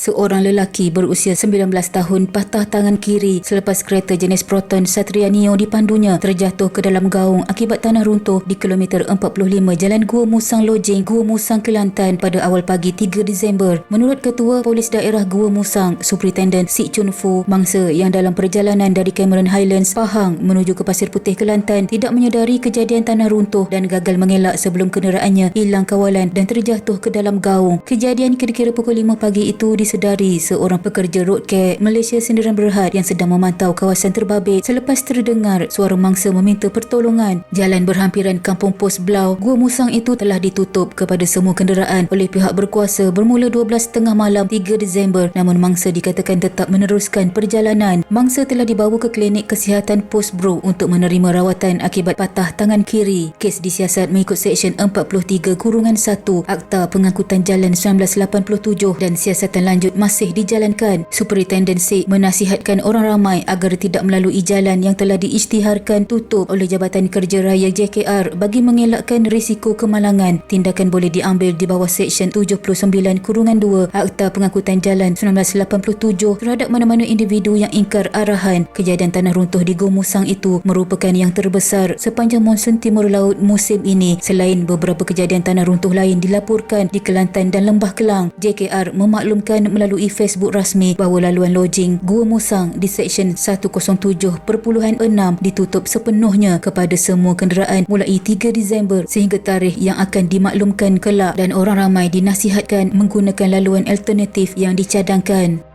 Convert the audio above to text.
Seorang lelaki berusia 19 tahun patah tangan kiri selepas kereta jenis Proton Satria Neo dipandunya terjatuh ke dalam gaung akibat tanah runtuh di kilometer 45 Jalan Gua Musang Lojing, Gua Musang Kelantan pada awal pagi 3 Disember. Menurut Ketua Polis Daerah Gua Musang, Superintendent Si Chun Fu, mangsa yang dalam perjalanan dari Cameron Highlands, Pahang menuju ke Pasir Putih Kelantan tidak menyedari kejadian tanah runtuh dan gagal mengelak sebelum kenderaannya hilang kawalan dan terjatuh ke dalam gaung. Kejadian kira-kira pukul 5 pagi itu disedari seorang pekerja road care Malaysia Sendirian Berhad yang sedang memantau kawasan terbabit selepas terdengar suara mangsa meminta pertolongan. Jalan berhampiran Kampung Pos Blau, Gua Musang itu telah ditutup kepada semua kenderaan oleh pihak berkuasa bermula 12.30 malam 3 Disember namun mangsa dikatakan tetap meneruskan perjalanan. Mangsa telah dibawa ke klinik kesihatan Pos Bro untuk menerima rawatan akibat patah tangan kiri. Kes disiasat mengikut Seksyen 43 Kurungan 1 Akta Pengangkutan Jalan 1987 dan siasatan lanjut masih dijalankan. Superintendent Sik menasihatkan orang ramai agar tidak melalui jalan yang telah diisytiharkan tutup oleh Jabatan Kerja Raya JKR bagi mengelakkan risiko kemalangan. Tindakan boleh diambil di bawah Seksyen 79 Kurungan 2 Akta Pengangkutan Jalan 1987 terhadap mana-mana individu yang ingkar arahan. Kejadian tanah runtuh di Gomusang itu merupakan yang terbesar sepanjang monsun timur laut musim ini selain beberapa kejadian tanah runtuh lain dilaporkan di Kelantan dan Lembah Kelang. JKR memaklumkan melalui Facebook rasmi bahawa laluan lojing Gua Musang di Seksyen 107.6 ditutup sepenuhnya kepada semua kenderaan mulai 3 Disember sehingga tarikh yang akan dimaklumkan kelak dan orang ramai dinasihatkan menggunakan laluan alternatif yang dicadangkan.